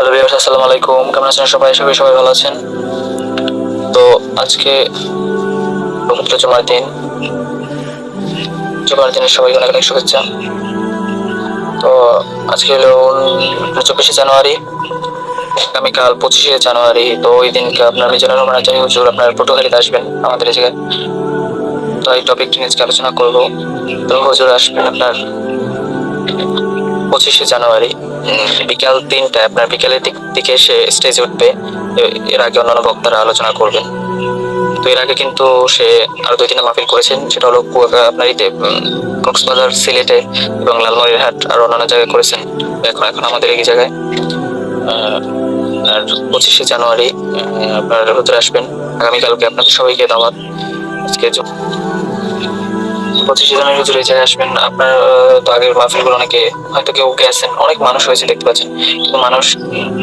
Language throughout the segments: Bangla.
হ্যালো ভিউয়ার্স, আসসালামু আলাইকুম। কেমন আছেন সবাই? করি সবাই ভালো আছেন। তো আজকে পবিত্র জুমার দিন। জুমার দিনের সবাইকে অনেক অনেক শুভেচ্ছা। তো আজকে হলো চব্বিশে জানুয়ারি। আগামীকাল পঁচিশে জানুয়ারি। তো ওই দিনকে আপনার মিজানুর রহমান আচারি হুজুর আপনার পটুয়াখালীতে আসবেন আমাদের এই জায়গায়। তো এই টপিকটি নিয়ে আলোচনা করব। তো হুজুর আসবেন আপনার। পঁচিশে জানুয়ারি বিকাল তিনটায় আপনার বিকালের দিক দিকে সে স্টেজে উঠবে। এর আগে অন্যান্য বক্তারা আলোচনা করবেন। তো এর আগে কিন্তু সে আরও দুই তিনটা মাহফিল করেছেন, সেটা হলো আপনার ইতে কক্সবাজার, সিলেটে এবং লালমনিরহাট আর অন্যান্য জায়গায় করেছেন। এখন এখন আমাদের এই জায়গায়। আর পঁচিশে জানুয়ারি আপনার হুজুর আসবেন। আগামীকালকে আপনাদের সবাইকে দাওয়াত আজকে পঁচিশে জানুয়ারি হুজুর এই আসবেন। আপনার তো আগের মাহফিলগুলো অনেকে, হয়তো কেউ গেছেন অনেক মানুষ হয়েছে দেখতে পাচ্ছেন। কিন্তু মানুষ,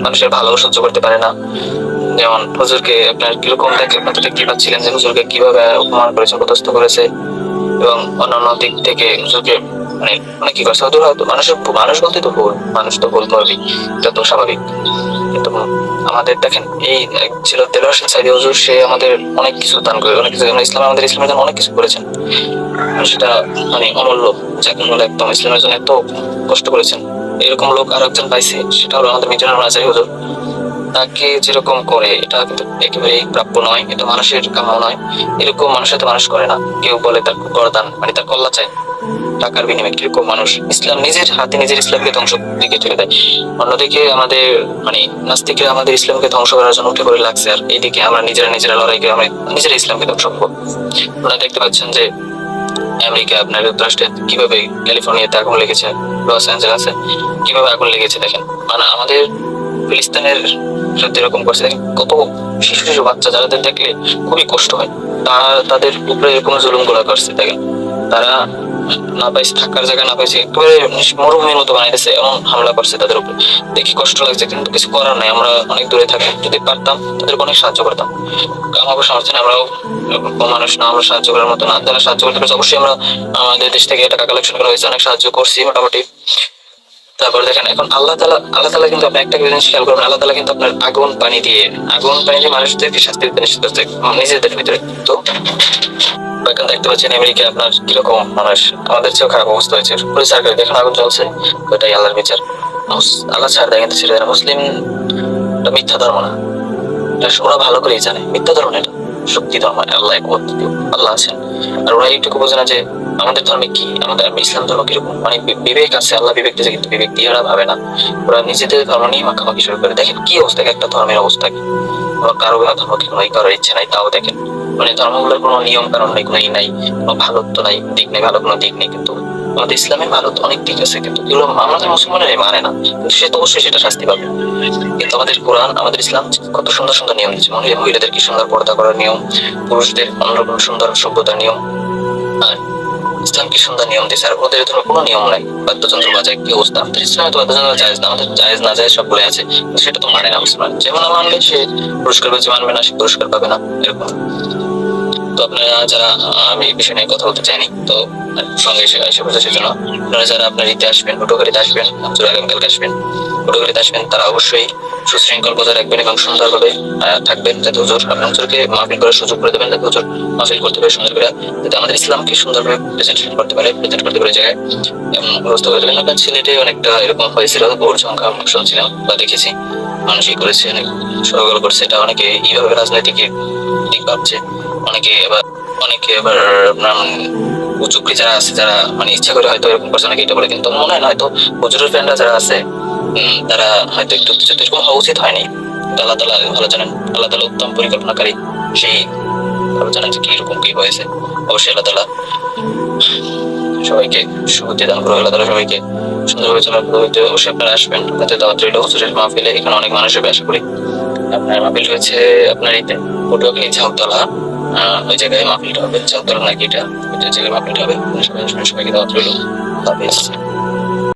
মানুষের ভালো সহ্য করতে পারে না। যেমন হুজুরকে আপনার কীরকম দেখে আপনার দেখতে পাচ্ছিলেন যে হুজুরকে কীভাবে অপমান করেছে পদস্থ করেছে। এবং অন্যান্য দিক থেকে হুজুরকে মানে অনেক কি মানুষের মানুষ বলতে তো ভুল, মানুষ তো ভুল এটা তো স্বাভাবিক। কিন্তু আমাদের দেখেন, এই ছিল সাইদি হুজুর, সে আমাদের অনেক কিছু দান করে, অনেক কিছু মানে ইসলাম, আমাদের ইসলামের জন্য অনেক কিছু করেছেন। সেটা মানে অমূল্য, যাকে একদম ইসলামের জন্য এত কষ্ট করেছেন। এরকম লোক আর একজন পাইছে, সেটা হলো আমাদের মিজানুর আচারি হুজুর। তাকে যেরকম করে, এটা কিন্তু একেবারেই প্রাপ্য নয়, এটা মানুষের কাম্য নয়। এরকম মানুষের তো মানুষ করে না। কেউ বলে তার গরদান মানে তার কল্লা চায় টাকার বিনিময়ে কীরকম মানুষ ইসলাম নিজের হাতে নিজের ইসলামকে ধ্বংস দিকে ঠেলে দেয়। অন্যদিকে আমাদের মানে নাস্তিকরা আমাদের ইসলামকে ধ্বংস করার জন্য উঠে পড়ে লাগছে। আর এইদিকে আমরা নিজেরা নিজেরা লড়াই করে আমরা নিজেরা ইসলামকে ধ্বংস করব। আপনারা দেখতে পাচ্ছেন যে আমেরিকা, আপনার যুক্তরাষ্ট্রে কীভাবে ক্যালিফোর্নিয়াতে আগুন লেগেছে, লস অ্যাঞ্জেলাসে কীভাবে আগুন লেগেছে দেখেন। মানে আমাদের ফিলিস্তিনের সাথে এরকম করছে। দেখেন কত শিশু শিশু বাচ্চা যাদের দেখলে খুবই কষ্ট হয়। তারা তাদের উপরে এরকম জুলুমগুলা করছে। দেখেন তারা না পাইছে থাকার জায়গা না পাইছে একেবারে মরুভূমির মতো বানাইতেছে এমন হামলা করছে তাদের উপরে। দেখি কষ্ট লাগছে কিন্তু কিছু করার নাই। আমরা অনেক দূরে থাকি যদি পারতাম তাদেরকে অনেক সাহায্য করতাম। আমাকে সামর্থ্য নেই, আমরাও মানুষ না আমরা সাহায্য করার মতো না। যারা সাহায্য করতে পারছে অবশ্যই আমরা আমাদের দেশ থেকে টাকা কালেকশন করা হয়েছে অনেক সাহায্য করছি মোটামুটি। তারপর দেখেন, এখন আল্লাহ তালা আল্লাহ তালা কিন্তু আপনি একটা জিনিস খেয়াল করবেন, আল্লাহ তালা কিন্তু আপনার আগুন পানি দিয়ে আগুন পানি দিয়ে মানুষদেরকে শাস্তি দিতে নিষেধ করছে নিজেদের ভিতরে। তো এখন দেখতে পাচ্ছেন আমেরিকা আপনার কীরকম মানুষ, আমাদের চেয়েও খারাপ অবস্থা হয়েছে। দেখুন আগুন চলছে আল্লাহর বিচার। আল্লাহ ছাড় দেয় কিন্তু দেয় মুসলিম মিথ্যা ধর্ম না। এটা ওরা ভালো করেই জানে, মিথ্যা ধর্ম শক্তি ধর্ম আল্লাহ এক আল্লাহ আছেন। আর ওরা এইটুকু বোঝে না যে আমাদের ধর্মে কি? আমাদের ইসলাম ধর্ম কীরকম? মানে বিবেক আছে, আল্লাহ বিবেক দিয়েছে, কিন্তু বিবেক দিয়ে ভাবে না। ওরা নিজেদের ধর্ম নিয়ে মাখামাখি শুরু করে। দেখেন কি অবস্থা একটা ধর্মের অবস্থা কি? কারও ধর্মকে কোনো ই করার ইচ্ছে নাই, তাও দেখেন। মানে ধর্মগুলোর কোনো নিয়ম কারণ নাই, কোনো নাই, কোনো ভালোত্ব নাই, দিক নেই, ভালো কোনো দিক নেই, কিন্তু আমাদের ইসলামে ভালো অনেক দিক আছে, কিন্তু এগুলো আমাদের মুসলমানের মানে না। সে তো অবশ্যই সেটা শাস্তি পাবে। কিন্তু আমাদের কোরআন, আমাদের ইসলাম কত সুন্দর সুন্দর নিয়ম দিচ্ছে মহিলা মহিলাদের কি সুন্দর পর্দা করার নিয়ম, পুরুষদের অন্যরকম সুন্দর সভ্যতার নিয়ম। আর ইসলাম কি সুন্দর নিয়ম দিয়েছে, আর ওদের ধরো কোনো নিয়ম নাই। বাদ্যযন্ত্র বাজায় কি অবস্থা? আমাদের ইসলামে তো বাদ্যযন্ত্র জায়েজ না, আমাদের জায়েজ না যায় সবগুলো আছে। সেটা তো মানে না, মুসলমান। যেমন মানবে সে পুরস্কার পাবে মানবে না, সে পুরস্কার পাবে না, এরকম। তো আপনারা যারা, আমি এই বিষয় নিয়ে কথা বলতে চাইনি, তো সঙ্গে এসে বসে সেজন্য আপনারা যারা আপনার ইতে আসবেন ফটোগ্রাফিতে আসবেন আগামীকালকে আসবেন ফটোগ্রাফিতে আসবেন, তারা অবশ্যই সুশৃঙ্খল বজায় রাখবেন এবং সুন্দরভাবে থাকবেন, যাতে হুজুর আপনার হুজুরকে মাহফিল করার সুযোগ করে দেবেন, যাতে হুজুর মাহফিল করতে পারে সুন্দর করে, যাতে আমাদের ইসলামকে সুন্দরভাবে প্রেজেন্টেশন করতে পারে প্রেজেন্ট করতে পারে জায়গায়। এমন ব্যবস্থা করে দেবেন, আপনার সিলেটে অনেকটা এরকম হয়েছিল, ওর সংখ্যা আমরা শুনছিলাম বা দেখেছি, মানুষই করেছে, অনেক সরগোল করছে, এটা অনেকে এইভাবে রাজনৈতিক দিক ভাবছে। অনেকে এবার অনেকে এবার উচুকরি যারা আছে, যারা মানে ইচ্ছা করে হয়তো এরকম করছে নাকি এটা বলে, কিন্তু মনে হয় না, হয়তো হুজুরের ফ্রেন্ডরা যারা আছে তারা হয়তো একটু যদি এরকম হওয়া উচিত হয়নি। আল্লাহ তালা ভালো জানেন, আল্লাহ তালা উত্তম পরিকল্পনাকারী, সেই ভালো জানেন যে কীরকম কি হয়েছে। অবশ্যই আল্লাহ তালা সবাইকে শুভতি দান করো আল্লাহ তালা সবাইকে সুন্দরভাবে চলার পদ্ধতিতে অবশ্যই আপনারা আসবেন আপনাদের দাওয়াত রইল হুজুরের মাহফিলে। এখানে অনেক মানুষ হবে আশা করি আপনার মাহফিল হয়েছে আপনার ইতে পটুয়াখালী ঝাউতলা। ওই জায়গায় মাহফিলটা হবে ঝাউতলা নাকি এটা? ওই জায়গায় মাহফিলটা হবে। সবাই সবাইকে দাওয়াত রইল